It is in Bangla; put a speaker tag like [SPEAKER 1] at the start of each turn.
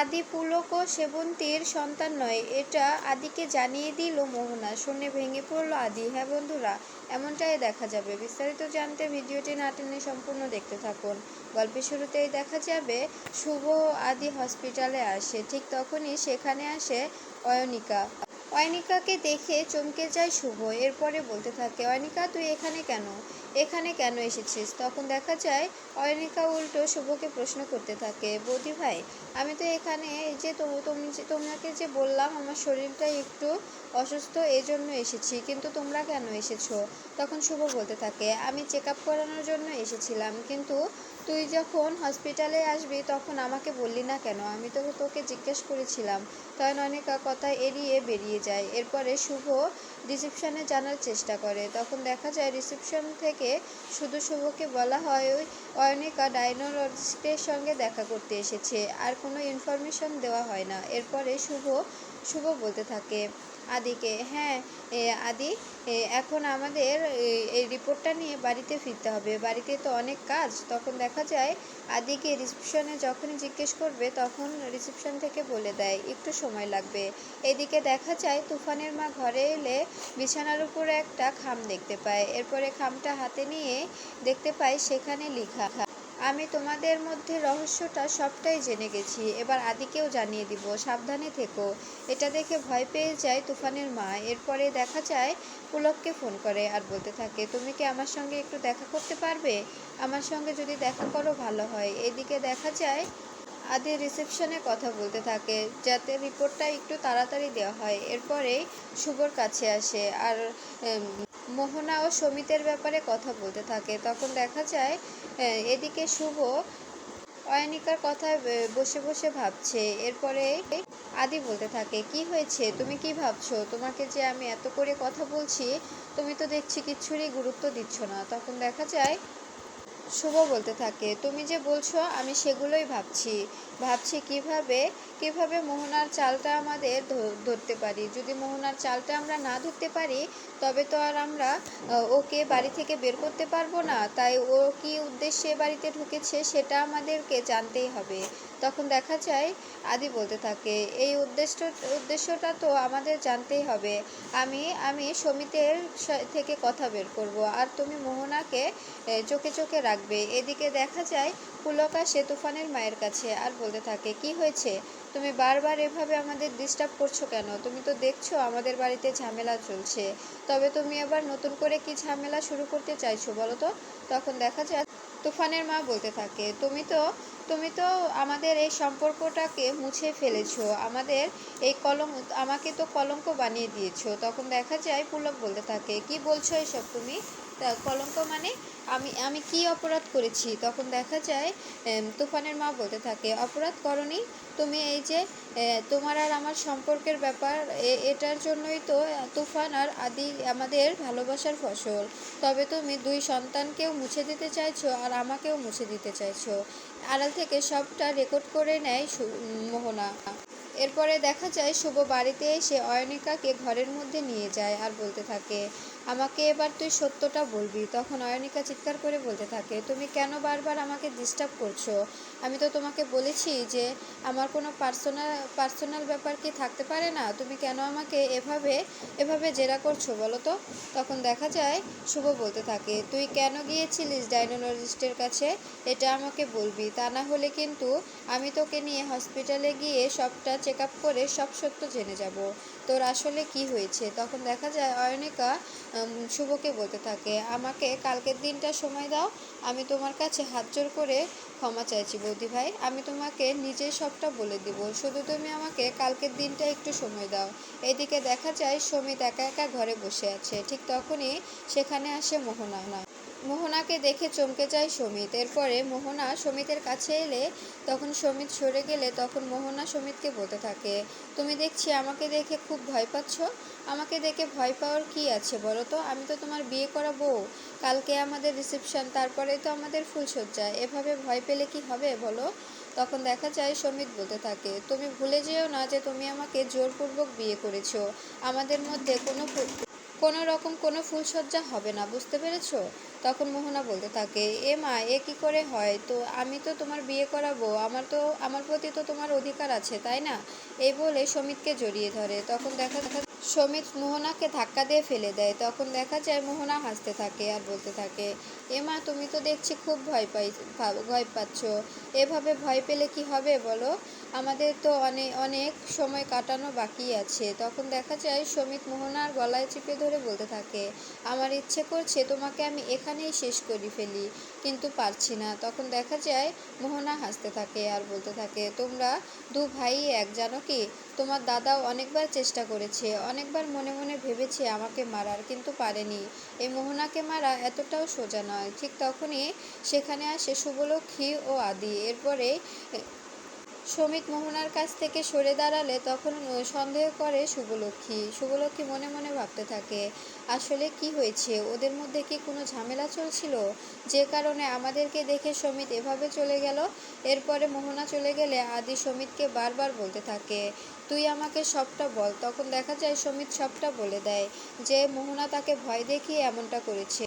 [SPEAKER 1] আদি পুলক ও সেবন্তীর সন্তান নয়। এটা আদিকে জানিয়ে দিল মোহনা। শুনে ভেঙে পড়ল আদি। হ্যাঁ বন্ধুরা, এমনটাই দেখা যাবে। বিস্তারিত জানতে ভিডিওটি না টেনে সম্পূর্ণ দেখতে থাকুন। গল্পের শুরুতেই দেখা যাবে, শুভ আদি হসপিটালে আসে। ঠিক তখনই সেখানে আসে অয়নিকা। অয়নিকাকে দেখে চমকে যায় শুভ। এরপরে বলতে থাকে, অয়নিকা, তুই এখানে কেন? এখানে কেন এসেছিস? তখন দেখা যায়, অয়নিকা উল্টো শুভকে প্রশ্ন করতে থাকে, বৌদি ভাই, আমি তো এখানে যে- তোমাকে যে বললাম, আমার শরীরটা একটু অসুস্থ এই জন্য এসেছি। কিন্তু তোমরা কেন এসেছ? তখন শুভ বলতে থাকে, আমি চেক আপ করানোর জন্য এসেছিলাম। কিন্তু তুই যখন হসপিটালে আসবি, তখন আমাকে বললি না কেন? আমি তো তোকে জিজ্ঞেস করেছিলাম। তখন অনেকা কথা এড়িয়ে বেরিয়ে যায়। এরপরে শুভ রিসেপশনে জানার চেষ্টা করে। তখন দেখা যায় রিসেপশন থেকে শুধু শুভকে বলা হয় ওই অয়নিকা ডাইনোলজিস্টের সঙ্গে দেখা করতে এসেছে। আর কোনো ইনফরমেশন দেওয়া হয় না। এরপরে শুভ শুভ বলতে থাকে আদিকে হ্যাঁ আদি এখন আমাদের এই রিপোর্টটা নিয়ে বাড়িতে ফিরতে হবে। বাড়িতে তো অনেক কাজ। তখন দেখা যায়, আদিকে রিসেপশনে যখনই জিজ্ঞেস করবে, তখন রিসেপশন থেকে বলে দেয়, একটু সময় লাগবে। এদিকে দেখা যায়, তুফানের মা ঘরে এলে বিছানার উপরে একটা খাম দেখতে পায়। এরপরে খামটা হাতে নিয়ে দেখতে পায়, সেখানে লেখা আমি তোমাদের মধ্যে রহস্যটা সবটাই জেনে গেছি। এবার আদিকেও জানিয়ে দিব, সাবধানে থেকো। এটা দেখে ভয় পেয়ে যায় তুফানের মা। এরপরে দেখা যায় পুলককে ফোন করে আর বলতে থাকে, তুমি কি আমার সঙ্গে একটু দেখা করতে পারবে? আমার সঙ্গে যদি দেখা করো ভালো হয়। এদিকে দেখা যায় আদি রিসেপশনে কথা বলতে থাকে, যাতে রিপোর্টটা একটু তাড়াতাড়ি দেওয়া হয়। এরপরেই শুভর কাছে আসে আর মোহনা ও সমিতের ব্যাপারে কথা বলতে থাকে। তখন দেখা যায় এদিকে শুভ অয়নিকার কথায় বসে বসে ভাবছে। এরপরে আদি বলতে থাকে, কি হয়েছে? তুমি কি ভাবছ? তোমাকে যে আমি এত করে কথা বলছি, তুমি তো দেখছি কিচ্ছুরই গুরুত্ব দিচ্ছ না। তখন দেখা যায় শুভ বলতে থাকে। তুমি যে বলছো, আমি সেগুলোই ভাবছি। ভাবছি কীভাবে কীভাবে মোহনার চালটা আমাদের ধরতে পারি। যদি মোহনার চালটা আমরা না ধরতে পারি, তবে তো আর আমরা ওকে বাড়ি থেকে বের করতে পারব না। তাই ও কি উদ্দেশ্যে বাড়িতে ঢুকেছে, সেটা আমাদেরকে জানতেই হবে। তখন দেখা যায়, আদি বলতে থাকে, এই উদ্দেশ্য, উদ্দেশ্যটা তো আমাদের জানতেই হবে। আমি আমি সমিতের থেকে কথা বের করব। আর তুমি মোহনাকে চোখে চোখে চোখে রাখবে এদিকে দেখা যায়, পুলকা সে তুফানের মায়ের কাছে আর বলতে থাকে, কি হয়েছে? তুমি বারবার এভাবে আমাদের ডিস্টার্ব করছ কেন? তুমি তো দেখছ আমাদের বাড়িতে ঝামেলা চলছে। তবে তুমি আবার নতুন করে কি ঝামেলা শুরু করতে চাইছো বলো তো? তখন দেখা যায়, তুফানের মা বলতে থাকে, তুমি তো তুমি তো আমাদের এই সম্পর্কটাকে মুছে ফেলেছো। আমাদের এই কলম, আমাকে তো কলঙ্ক বানিয়ে দিয়েছ। তখন দেখা যায়, পুলক বলতে থাকে, কি বলছো এসব তুমি? কলঙ্ক মানে আমি আমি কি অপরাধ করেছি? তখন দেখা যায় তুফানের মা বলতে থাকে, অপরাধ করনি তুমি এই যে তোমার আর আমার সম্পর্কের ব্যাপার এটার জন্যই তো তুফান আর আদি আমাদের ভালোবাসার ফসল। তবে তুমি দুই সন্তানকেও মুছে দিতে চাইছো আর আমাকেও মুছে দিতে চাইছো। আড়াল থেকে সবটা রেকর্ড করে নেয় মোহনা। এরপরে দেখা যায়, শুভ বাড়িতে এসে অয়নিকাকে ঘরের মধ্যে নিয়ে যায় আর বলতে থাকে আমাকে এবার তুই সত্যটা বলবি। তখন অয়নিকা চিৎকার করে বলতে থাকে, তুমি কেন বারবার আমাকে ডিস্টার্ব করছ? আমি তো তোমাকে বলেছি যে আমার কোনো পার্সোনাল পার্সোনাল ব্যাপার কি থাকতে পারে না। তুমি কেন আমাকে এভাবে এভাবে জেরা করছ বলো তো? তখন দেখা যায়, শুভ বলতে থাকে, তুই কেন গিয়েছিলিস ডাইনোলজিস্টের কাছে? এটা আমাকে বলবি। তা না হলে কিন্তু আমি তোকে নিয়ে হসপিটালে গিয়ে সবটা চেক আপ করে সব সত্য জেনে যাব। তোর আসলে কি হয়েছে? তখন দেখা যায়, অয়নিকা শুভকে বলতে থাকে, আমাকে কালকের দিনটা সময় দাও, আমি তোমার কাছে হাত জোর করে ক্ষমা চাইছি বৌদি ভাই। আমি তোমাকে নিজেই সবটা বলে দিব। শুধু তুমি আমাকে কালকের দিনটা একটু সময় দাও। এদিকে দেখা যায়, সমিত একা একা ঘরে বসে আছে। ঠিক তখনই সেখানে আসে মোহনা মোহনাকে দেখে চমকে যায় সমিত। এরপরে মোহনা সমিতের কাছে এলে তখন সমিত সরে গেলে তখন মোহনা সমিতকে বলতে থাকে, তুমি দেখছি আমাকে দেখে খুব ভয় পাচ্ছ। আমাকে দেখে ভয় পাওয়ার কি আছে বলো তো? আমি তো তোমার বিয়ে করা বউ। কালকে আমাদের রিসেপশন তারপরে তো আমাদের ফুলসজ্জা এভাবে ভয় পেলে কি হবে বলো? তখন দেখা যায় সমিত বলতে থাকে, তুমি ভুলে যেও না যে তুমি আমাকে জোরপূর্বক বিয়ে করেছ। আমাদের মধ্যে কোনো কোনো রকম কোনো ফুলসজ্জা হবে না, বুঝতে পেরেছ? তখন মোহনা বলতে থাকে, এ মা, এ কী করে হয়? তো আমি তো তোমার বিয়ে করাবো, আমার তো, আমার প্রতি তো তোমার অধিকার আছে, তাই না? এই বলে সমিতকে জড়িয়ে ধরে। তখন দেখা দেখা সমিত মোহনাকে ধাক্কা দিয়ে ফেলে দেয়। তখন দেখা যায়, মোহনা হাসতে থাকে আর বলতে থাকে, এ মা, তুমি তো দেখছি খুব ভয় পাই ভয় পাচ্ছ। এভাবে ভয় পেলে কি হবে বলো? আমাদের তো অনেক অনেক সময় কাটানো বাকি আছে। তখন দেখা যায় সমিত মোহনার গলায় চেপে ধরে বলতে থাকে, আমার ইচ্ছে করছে তোমাকে আমি এখানেই শেষ করি ফেলি, কিন্তু পারছি না। তখন দেখা যায় মোহনা হাসতে থাকে আর বলতে থাকে, তোমরা দু ভাই এক, জানো কি? তোমার দাদাও অনেকবার চেষ্টা করেছে, অনেকবার মনে মনে ভেবেছে আমাকে মারার, কিন্তু পারেনি। এই মোহনাকে মারা এতটাও সোজা নয়। ঠিক তখনই সেখানে আসে শুভলক্ষ্মী ও আদি। এরপরে সমিত মোহনার কাছ থেকে সরে দাঁড়ালে তখন সন্দেহ করে শুভলক্ষ্মী। শুভলক্ষ্মী মনে মনে ভাবতে থাকে, আসলে কি হয়েছে? ওদের মধ্যে কি কোনো ঝামেলা চলছিল? যে কারণে আমাদেরকে দেখে সমিত এভাবে চলে গেল? এরপরে মোহনা চলে গেলে আদি সমিতকে বারবার বলতে থাকে, তুই আমাকে সবটা বল। তখন দেখা যায় সমিত সবটা বলে দেয় যে, মোহনা তাকে ভয় দেখিয়ে এমনটা করেছে।